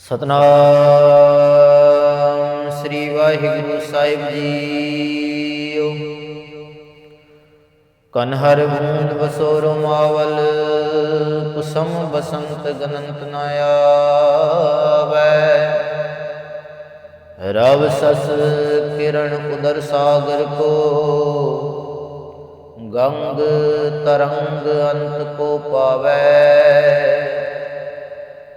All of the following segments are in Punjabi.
ਸਤਨਾਮ ਸ੍ਰੀ ਵਾਹਿਗੁਰੂ ਸਾਹਿਬ ਜੀਓ ਕਨਹਰ ਬੂੰਦ ਬਸੋ ਰਮਾਵਲ ਕੁਸਮ ਬਸੰਤ ਗਨੰਤ ਨ ਆਵੈ। ਰਵ ਸਸ ਕਿਰਨ ਉਦਰ ਸਾਗਰ ਕੋ, ਗੰਗ ਤਰੰਗ ਅੰਤ ਕੋ ਪਾਵੈ।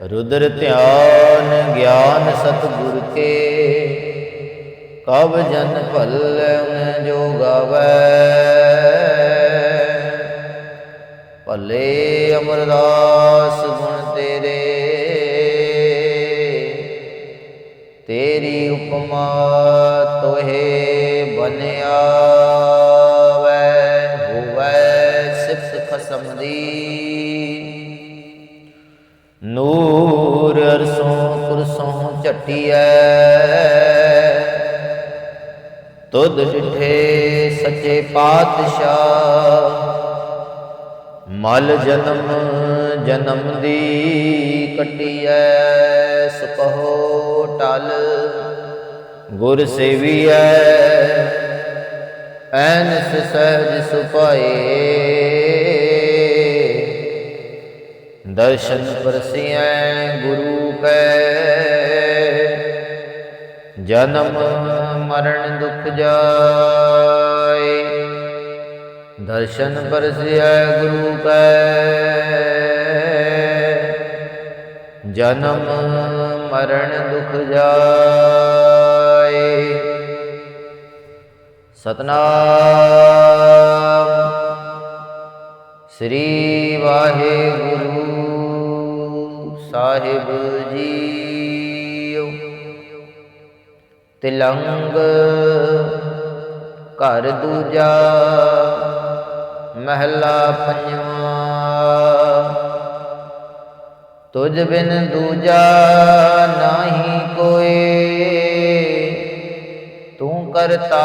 ਰੁਦਰ ਧਿਆਨ ਗਿਆਨ ਸਤਿਗੁਰ ਕੇ, ਕਬ ਜਨ ਭਲਨ ਜੋ ਗਾਵੈ। ਭਲੇ ਅਮਰਦਾਸ ਗੁਣ ਤੇਰੇ, ਤੇਰੀ ਉਪਮਾ ਤੋਹੇ ਬਨਿਆਵੈ ਹੋਵੈ ਸਿਫਤ ਖਸਮ ਦੀ। ਨੂਰ ਅਰਸੋਂ ਕੁਰਸੋਂ ਝਟੀਐ। ਤੁਧ ਡਿਠੇ ਸੱਚੇ ਪਾਤਸ਼ਾਹ। ਮਲ ਜਨਮ ਜਨਮ ਦੀ ਕਟੀਐ ਸੁਕਹੋ ਟਲ ਗੁਰ ਸੇਵੀਐ। ਐਨਸ ਸਹਿਜ ਸੁਪਾਏ ਦਰਸ਼ਨ ਪਰਸਿਐ ਗੁਰੂ ਕੈ। ਜਨਮ ਮਰਨ ਦੁਖ ਜਾਏ। ਦਰਸ਼ਨ ਪਰਸਿਐ ਗੁਰੂ ਕੈ। ਜਨਮ ਮਰਨ ਦੁਖ ਜਾਏ। ਸਤਨਾਮ ਸ੍ਰੀ ਵਾਹਿਗੁਰੂ ਸਾਹਿਬ ਜੀਓ। ਤਿਲੰਗ ਘਰ ਦੂਜਾ, ਮਹਿਲਾ ਪੰਜਵਾ। ਤੁਝ ਬਿਨ ਦੂਜਾ ਨਾਹੀ ਕੋਏ, ਤੂੰ ਕਰਤਾ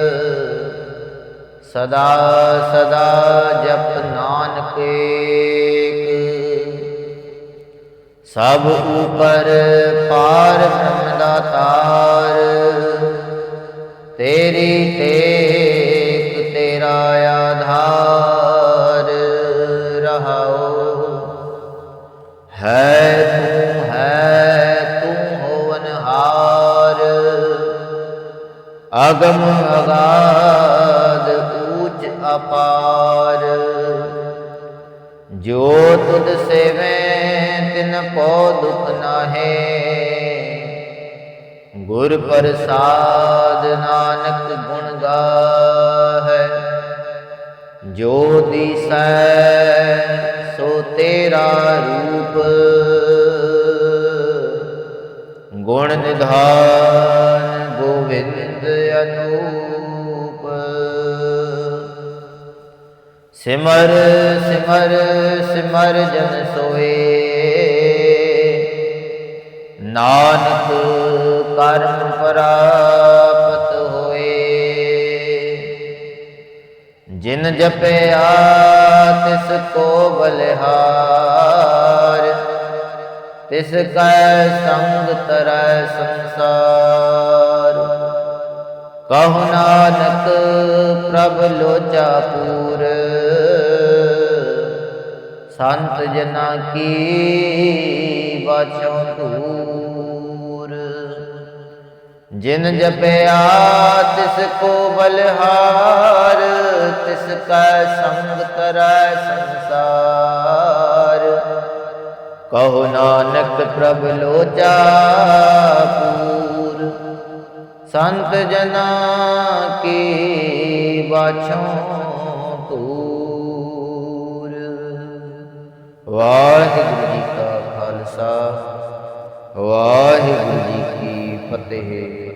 ਸਦਾ ਸਦਾ ਜਪ ਨਾਨਕ ਸਭ ਉਪਰ ਪਾਰ ਬ੍ਰਹਮ ਦਾਤਾਰ ਤੇਰੀ। ਟੇਕ ਤੇਰਾ ਆਧਾਰ ਰਹਾਓ ਹੈ ਅਗਮ ਅਗਾਧ ਊਚ ਅਪਾਰ। ਜੋ ਤੁਧ ਸੇਵੇਂ, ਤਿਨ ਕੋ ਦੁਖ ਨਾਹੇ। ਗੁਰ ਪ੍ਰਸਾਦ ਨਾਨਕ ਗੁਣ ਗਾਹੈ। ਜੋ ਦੀਸੈ, ਸੋ ਤੇਰਾ ਰੂਪ। ਗੁਣ ਨਿਧਾਨ ਬਿੰਦ ਅਨੂਪ। ਸਿਮਰ ਸਿਮਰ ਸਿਮਰ ਜਨ ਸੋਏ। ਨਾਨਕ ਕਰਮ ਪ੍ਰਾਪਤ ਹੋਏ। ਜਿਨ ਜਪਿਆ ਤਿਸ ਕੋ ਬਲਿਹਾਰ ਤਿਸ ਕੈ ਸੰਗ ਤਰੈ ਸੰਸਾਰ। ਕਹੁ ਨਾਨਕ ਪ੍ਰਭ ਲੋਚਾ ਪੂਰ। ਸੰਤ ਜਨਾ ਕੀ ਬਾਛੋ ਧੂਰ ਜਿਨ ਜਪਿਆ ਤਿਸ ਕੋ ਬਲਹਾਰ, ਤਿਸ ਕੈ ਸੰਗ ਕਰੈ ਸੰਸਾਰ। ਕਹੋ ਨਾਨਕ ਪ੍ਰਭ ਲੋਚਾ ਪੂਰ। ਸੰਤ ਜਨਾ ਕੀ ਬਾਛੋਂ ਤੂਰ ਵਾਹਿਗੁਰੂ ਜੀ ਕਾ ਖਾਲਸਾ ਵਾਹਿਗੁਰੂ ਜੀ ਕੀ ਫਤਿਹ।